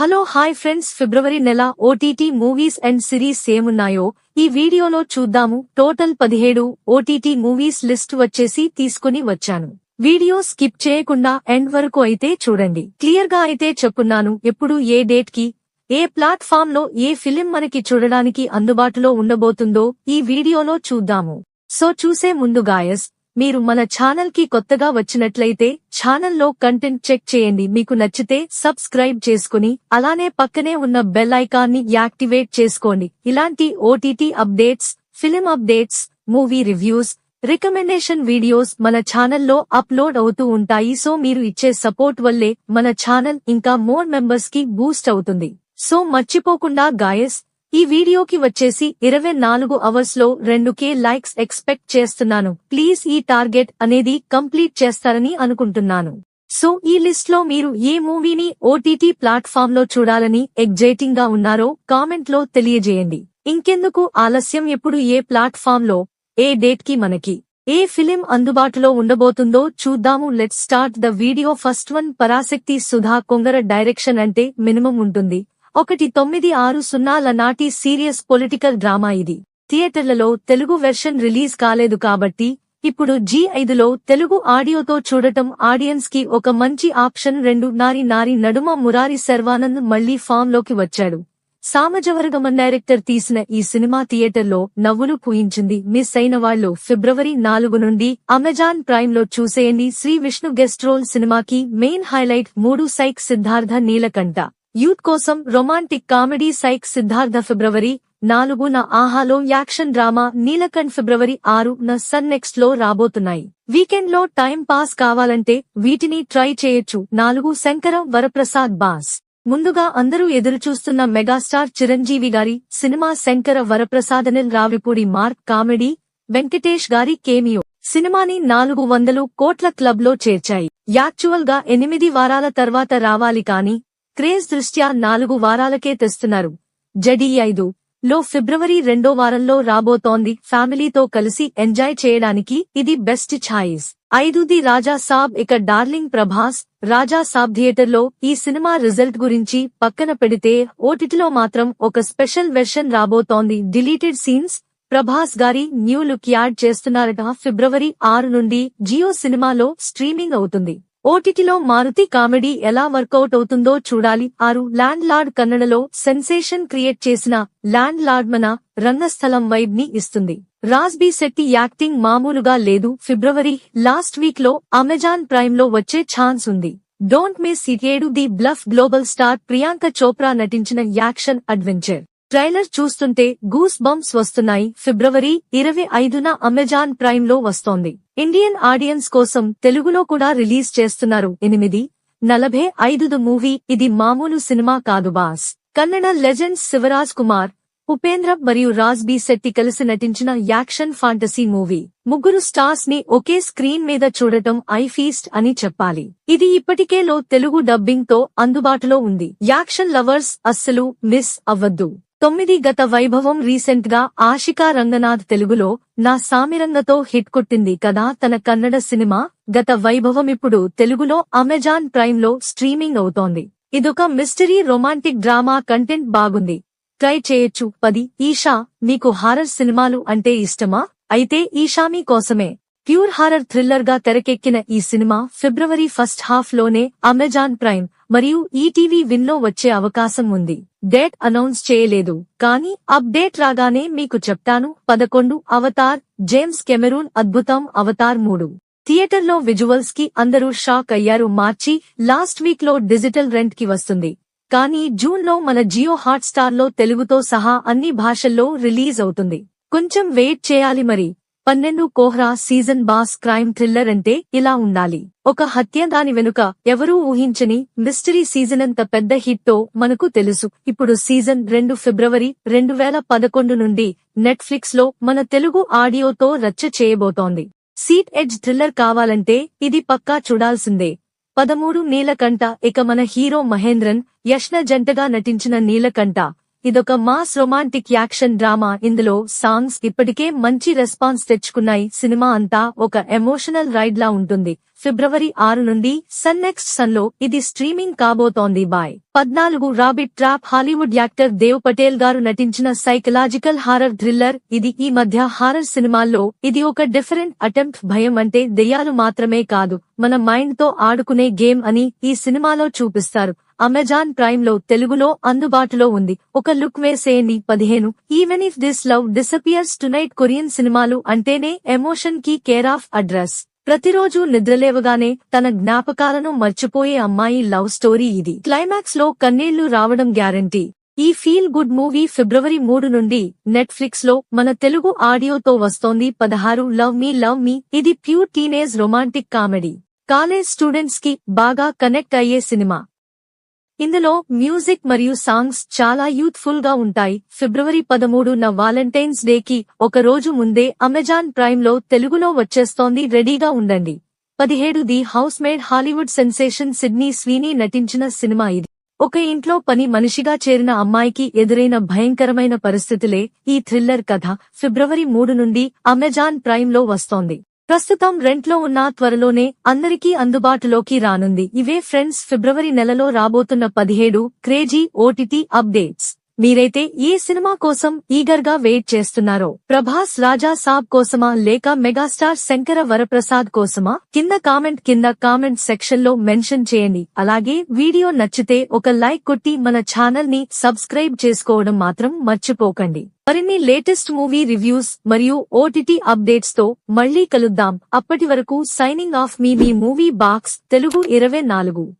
Hello hi friends. ఫిబ్రవరి నెల OTT movies and series ఏమున్నాయో ఈ వీడియోలో చూద్దాము. టోటల్ పదిహేడు ఓటీటీ మూవీస్ లిస్ట్ వచ్చేసి తీసుకుని వచ్చాను. వీడియో స్కిప్ చేయకుండా ఎండ్ వరకు అయితే చూడండి. క్లియర్గా అయితే చెప్పున్నాను. ఎప్పుడు ఏ డేట్కి ఏ ప్లాట్ఫామ్లో ఏ ఫిలిం మనకి చూడడానికి అందుబాటులో ఉండబోతుందో ఈ వీడియోలో చూద్దాము. సో చూసే ముందు గాయస్ మీరు మన ఛానల్కి కొత్తగా వచ్చినట్లయితే ఛానల్లో కంటెంట్ చెక్ చేయండి. మీకు నచ్చితే సబ్స్క్రైబ్ చేసుకుని అలానే పక్కనే ఉన్న బెల్ ఐకాన్ని యాక్టివేట్ చేసుకోండి. ఇలాంటి OTT updates film updates movie reviews recommendation videos మన ఛానల్లో అప్లోడ్ అవుతూ ఉంటాయి. సో మీరు ఇచ్చే సపోర్ట్ వల్లే మన ఛానల్ ఇంకా మోర్ మెంబర్స్కి బూస్ట్ అవుతుంది. సో మర్చిపోకుండా గాయస్ ఈ వీడియోకి వచ్చేసి ఇరవై నాలుగు అవర్స్లో రెండు కే లైక్స్ ఎక్స్పెక్ట్ చేస్తున్నాను. ప్లీజ్ ఈ టార్గెట్ అనేది కంప్లీట్ చేస్తారని అనుకుంటున్నాను. సో ఈ లిస్ట్లో మీరు ఏ మూవీని ఓటీటీ ప్లాట్ఫామ్లో చూడాలని ఎగ్జైటింగ్గా ఉన్నారో కామెంట్లో తెలియజేయండి. ఇంకెందుకు ఆలస్యం ఎప్పుడు ఏ ప్లాట్ఫామ్లో ఏ డేట్కి మనకి ఏ ఫిలిం అందుబాటులో ఉండబోతుందో చూద్దాము. Let start the video. First one Parasakthi Sudha Kongara direction అంటే మినిమం ఉంటుంది. ఒకటి తొమ్మిది ఆరు సున్నాల నాటి సీరియస్ పొలిటికల్ డ్రామా ఇది. థియేటర్లలో తెలుగు వెర్షన్ రిలీజ్ కాలేదు కాబట్టి ఇప్పుడు జీ ఐదులో తెలుగు ఆడియోతో చూడటం ఆడియన్స్కి ఒక మంచి ఆప్షన్ రెండు నారి నారి నడుమ మురారి శర్వానంద్ మళ్ళీ ఫామ్లోకి వచ్చాడు. సామజవర్గమన్ డైరెక్టర్ తీసిన ఈ సినిమా థియేటర్లో నవ్వులు పూయించింది మిస్ అయిన వాళ్ళు ఫిబ్రవరి నాలుగు నుండి అమెజాన్ ప్రైమ్లో చూసేయండి శ్రీ విష్ణు గెస్ట్ రోల్ సినిమాకి మెయిన్ హైలైట్ మూడు సైక్ సిద్ధార్థ నీలకంఠ. యూత్ కోసం రొమాంటిక్ కామెడీ సైక్ సిద్ధార్థ ఫిబ్రవరి నాలుగున ఆహాలో యాక్షన్ డ్రామా నీలకంఠ్ ఫిబ్రవరి ఆరు న సన్ నెక్స్ట్లో రాబోతున్నాయి. వీకెండ్లో టైం పాస్ కావాలంటే వీటిని ట్రై చేయొచ్చు. నాలుగు శంకర వరప్రసాద్ బాస్. ముందుగా అందరూ ఎదురుచూస్తున్న మెగాస్టార్ చిరంజీవి గారి సినిమా శంకర వరప్రసాదనిల్ రావిపూడి మార్క్ కామెడీ వెంకటేష్ గారి కేమియో సినిమాని నాలుగు వందలు కోట్ల క్లబ్లో చేర్చాయి. యాక్చువల్గా ఎనిమిది వారాల తర్వాత రావాలి కానీ క్రేజ్ దృష్ట్యా నాలుగు వారాలకే తెస్తున్నారు. జడి ఐదు. లో ఫిబ్రవరి రెండో వారంలో రాబోతోంది. ఫ్యామిలీతో కలిసి ఎంజాయ్ చేయడానికి ఇది బెస్ట్ ఛాయిస్ ఐదు ది రాజా సాబ్ ఇక డార్లింగ్ ప్రభాస్. రాజా సాబ్ థియేటర్లో ఈ సినిమా రిజల్ట్ గురించి పక్కన పెడితే ఓటిటిలో మాత్రం ఒక స్పెషల్ వెర్షన్ రాబోతోంది. Deleted scenes. ప్రభాస్ గారి న్యూ లుక్ యాడ్ చేస్తున్నారట. ఫిబ్రవరి ఆరు నుండి జియో సినిమాలో స్ట్రీమింగ్ అవుతుంది. ఓటిటిలో మారుతి కామెడీ ఎలా వర్కౌట్ అవుతుందో చూడాలి. ఆరు ల్యాండ్ లార్డ్ కన్నడలో సెన్సేషన్ క్రియేట్ చేసిన ల్యాండ్ లార్డ్ మన రంగస్థలం వైబ్ని ఇస్తుంది. రాజ్బీ శెట్టి యాక్టింగ్ మామూలుగా లేదు. ఫిబ్రవరి లాస్ట్ వీక్లో అమెజాన్ ప్రైమ్లో వచ్చే ఛాన్స్ ఉంది. డోంట్ మిస్ ఇట్ ఏడు the bluff global star Priyanka Chopra నటించిన యాక్షన్ అడ్వెంచర్. ట్రైలర్ చూస్తుంటే గూస్ బంప్స్ వస్తున్నాయి. ఫిబ్రవరి ఇరవై ఐదున అమెజాన్ ప్రైమ్లో వస్తోంది. ఇండియన్ ఆడియన్స్ కోసం తెలుగులో కూడా రిలీజ్ చేస్తున్నారు. ఎనిమిది నలభై ఐదుదు మూవీ. ఇది మామూలు సినిమా కాదు బాస్. కన్నడ లెజెండ్స్ శివరాజ్ కుమార్ ఉపేంద్ర మరియు రాజ్ బి శెట్టి కలిసి నటించిన యాక్షన్ ఫాంటసీ మూవీ. ముగ్గురు స్టార్స్ని ఒకే స్క్రీన్ మీద చూడటం ఐ ఫీస్ట్ అని చెప్పాలి. ఇది ఇప్పటికే లో తెలుగు డబ్బింగ్తో అందుబాటులో ఉంది. యాక్షన్ లవర్స్ అస్సలు మిస్ అవ్వద్దు. తొమ్మిది గత వైభవం రీసెంట్గా ఆశికా రంగనాథ్ తెలుగులో నా సామిరంగతో హిట్ కొట్టింది కదా తన కన్నడ సినిమా గత వైభవం ఇప్పుడు తెలుగులో అమెజాన్ ప్రైమ్లో స్ట్రీమింగ్ అవుతోంది. ఇదొక మిస్టరీ రొమాంటిక్ డ్రామా కంటెంట్ బాగుంది. ట్రై చేయొచ్చు. పది. ఈషా నీకు హారర్ సినిమాలు అంటే ఇష్టమా? అయితే ఈషా మీ కోసమే. ప్యూర్ హారర్ థ్రిల్లర్గా తెరకెక్కిన ఈ సినిమా ఫిబ్రవరి ఫస్ట్ హాఫ్లోనే అమెజాన్ ప్రైమ్ మరియు ఈటీవీ విన్లో వచ్చే అవకాశం ఉంది. డేట్ అనౌన్స్ చేయలేదు కానీ అప్డేట్ రాగానే మీకు చెప్తాను. పదకొండు అవతార్ జేమ్స్ కెమెరూన్ అద్భుతం. అవతార్ మూడు. థియేటర్లో విజువల్స్కి అందరూ షాక్ అయ్యారు. మార్చి లాస్ట్ వీక్లో డిజిటల్ రెంట్కి వస్తుంది. కానీ జూన్లో మన జియో హాట్స్టార్లో తెలుగుతో సహా అన్ని భాషల్లో రిలీజ్ అవుతుంది. కొంచెం వెయిట్ చేయాలి మరి. పన్నెండు Kohrra season boss crime thriller అంటే ఇలా ఉండాలి. ఒక హత్య దాని వెనుక ఎవరూ ఊహించని మిస్టరీ సీజన్ అంత పెద్ద హిట్తో మనకు తెలుసు. ఇప్పుడు సీజన్ రెండు ఫిబ్రవరి రెండు వేల పదకొండు నుండి నెట్ఫ్లిక్స్లో మన తెలుగు ఆడియోతో రచ్చ చేయబోతోంది. సీట్ ఎడ్జ్ థ్రిల్లర్ కావాలంటే ఇది పక్కా చూడాల్సిందే. పదమూడు నీలకంఠ ఇక మన హీరో మహేంద్రన్ యష్ణ జంటగా నటించిన నీలకంఠ. ఇదొక మాస్ రొమాంటిక్ యాక్షన్ డ్రామా. ఇందులో సాంగ్స్ ఇప్పటికే మంచి రెస్పాన్స్ తెచ్చుకున్నాయి. సినిమా అంతా ఒక ఎమోషనల్ రైడ్ లా ఉంటుంది. ఫిబ్రవరి ఆరు నుండి సన్ నెక్స్ట్ సన్లో ఇది స్ట్రీమింగ్ కాబోతోంది. బాయ్. పద్నాలుగు rabbit trap Hollywood actor Dev Patel గారు నటించిన సైకలాజికల్ హారర్ థ్రిల్లర్ ఇది ఈ మధ్య హారర్ సినిమాల్లో ఇది ఒక డిఫరెంట్ అటెంప్ట్ భయం అంటే దెయ్యాలు మాత్రమే కాదు మన మైండ్తో ఆడుకునే గేమ్ అని ఈ సినిమాలో చూపిస్తారు. అమెజాన్ ప్రైమ్లో తెలుగులో అందుబాటులో ఉంది. ఒక లుక్ వేసేయండి. పదిహేను even if this love disappears tonight Korean సినిమాలు అంటేనే ఎమోషన్కి కేర్ ఆఫ్ అడ్రస్. ప్రతిరోజు నిద్రలేవగానే తన జ్ఞాపకాలను మర్చిపోయే అమ్మాయి లవ్ స్టోరీ ఇది. క్లైమాక్స్లో కన్నీళ్ళు రావడం గ్యారంటీ. ఈ ఫీల్ గుడ్ మూవీ ఫిబ్రవరి మూడు నుండి నెట్ఫ్లిక్స్లో మన తెలుగు ఆడియోతో వస్తోంది. పదహారు లవ్ మీ లవ్ మీ. ఇది pure teenage romantic comedy. College స్టూడెంట్స్కి బాగా కనెక్ట్ అయ్యే సినిమా. ఇందులో మ్యూజిక్ మరియు సాంగ్స్ చాలా యూత్ఫుల్గా ఉంటాయి. ఫిబ్రవరి పదమూడు న వాలంటైన్స్ డే కి ఒక రోజు ముందే అమెజాన్ ప్రైమ్లో తెలుగులో వచ్చేస్తోంది రెడీగా ఉండండి. పదిహేడు the housemaid Hollywood sensation Sydney Sweeney నటించిన సినిమా ఇది. ఒక ఇంట్లో పని మనిషిగా చేరిన అమ్మాయికి ఎదురైన భయంకరమైన పరిస్థితులే ఈ థ్రిల్లర్ కథ. ఫిబ్రవరి మూడు నుండి అమెజాన్ ప్రైమ్లో వస్తోంది. ప్రస్తుతం రెంట్లో ఉన్న త్వరలోనే అందరికీ అందుబాటులోకి రానుంది. ఇవే ఫ్రెండ్స్ ఫిబ్రవరి నెలలో రాబోతున్న పదిహేడు క్రేజీ ఓటీటీ అప్డేట్స్. మీరైతే ఏ సినిమా కోసం ఈగర్గా వెయిట్ చేస్తున్నారో? ప్రభాస్ రాజా సాబ్ కోసమా లేక మెగాస్టార్ శంకర వరప్రసాద్ కోసమా? కింద కామెంట్ కింద కామెంట్ సెక్షన్లో మెన్షన్ చేయండి. అలాగే వీడియో నచ్చితే ఒక లైక్ కొట్టి మన ఛానల్ని సబ్స్క్రైబ్ చేసుకోవడం మాత్రం మర్చిపోకండి. మరిన్ని లేటెస్ట్ మూవీ రివ్యూస్ మరియు ఓటీటీ అప్డేట్స్తో మళ్ళీ కలుద్దాం. అప్పటి వరకు సైనింగ్ ఆఫ్ మీ మీ మూవీ బాక్స్ తెలుగు ఇరవై నాలుగు.